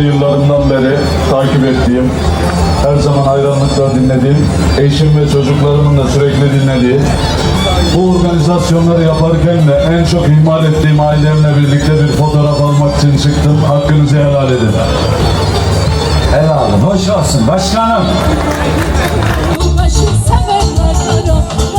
liseli yıllarından beri takip ettiğim, her zaman hayranlıkla dinlediğim, eşim ve çocuklarımın da sürekli dinlediği, bu organizasyonları yaparken de en çok ihmal ettiğim ailemle birlikte bir fotoğraf almak için çıktım. Hakkınızı helal edin. Helal hoş olsun başkanım. Başı sevenler kara,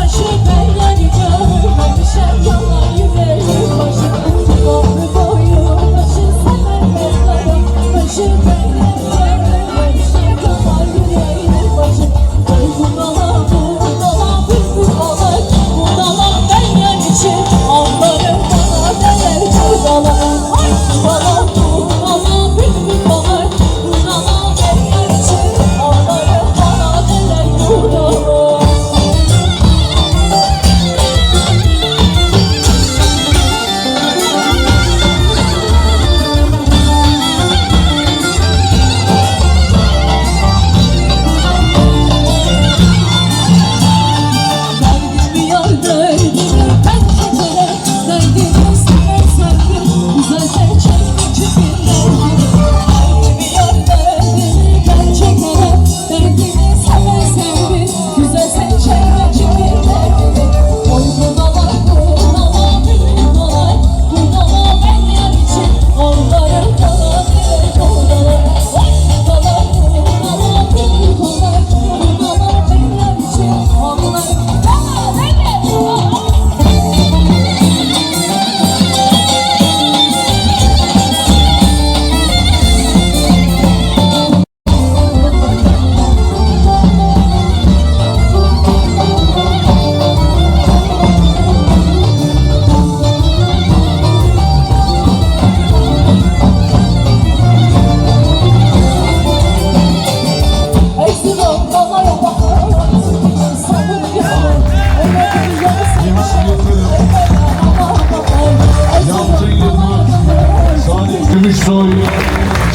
Gümüşsoy,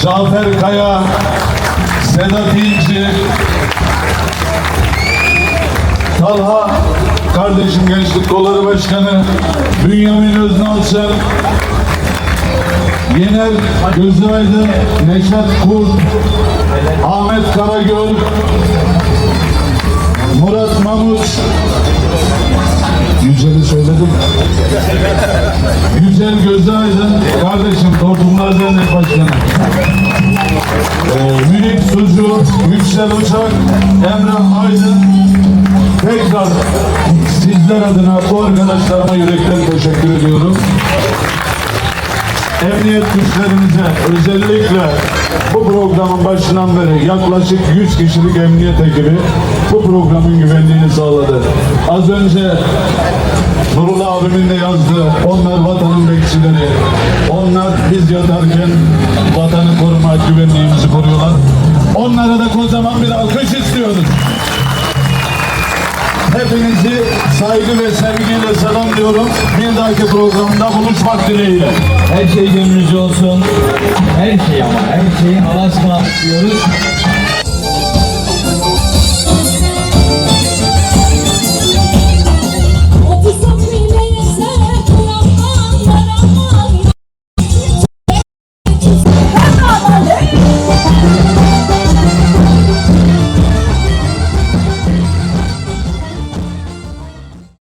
Cafer Kaya, Sedat İnci, Talha, kardeşim Gençlik Kolları Başkanı, Bünyamin Öznalçın, Yener Gözüaydın, Neşet Kurt, Ahmet Karagöl, Murat Mamuç, Yücel'i söyledim. Yücel Gözaydın, kardeşim Dernek Başkanı. Ee, Münik Sucu, Yüksel Uçak, Emrah Aydın. Tekrar sizler adına bu arkadaşlarıma yürekten teşekkür ediyorum. Emniyet güçlerimize özellikle bu programın başından beri yaklaşık 100 kişilik emniyet ekibi bu programın güvenliğini sağladı. Az önce Nurullah abimin de yazdığı onlar vatanın bekçileri. Onlar biz yatarken vatanı koruma güvenliğimizi koruyorlar. Onlara da kocaman bir alkış istiyoruz. Hepinizi saygı ve sevgiyle selamlıyorum. Bir dahaki programda buluşmak dileğiyle. Her şey gönlünüzce olsun. Her şey ama her şeyi Alaska diyoruz.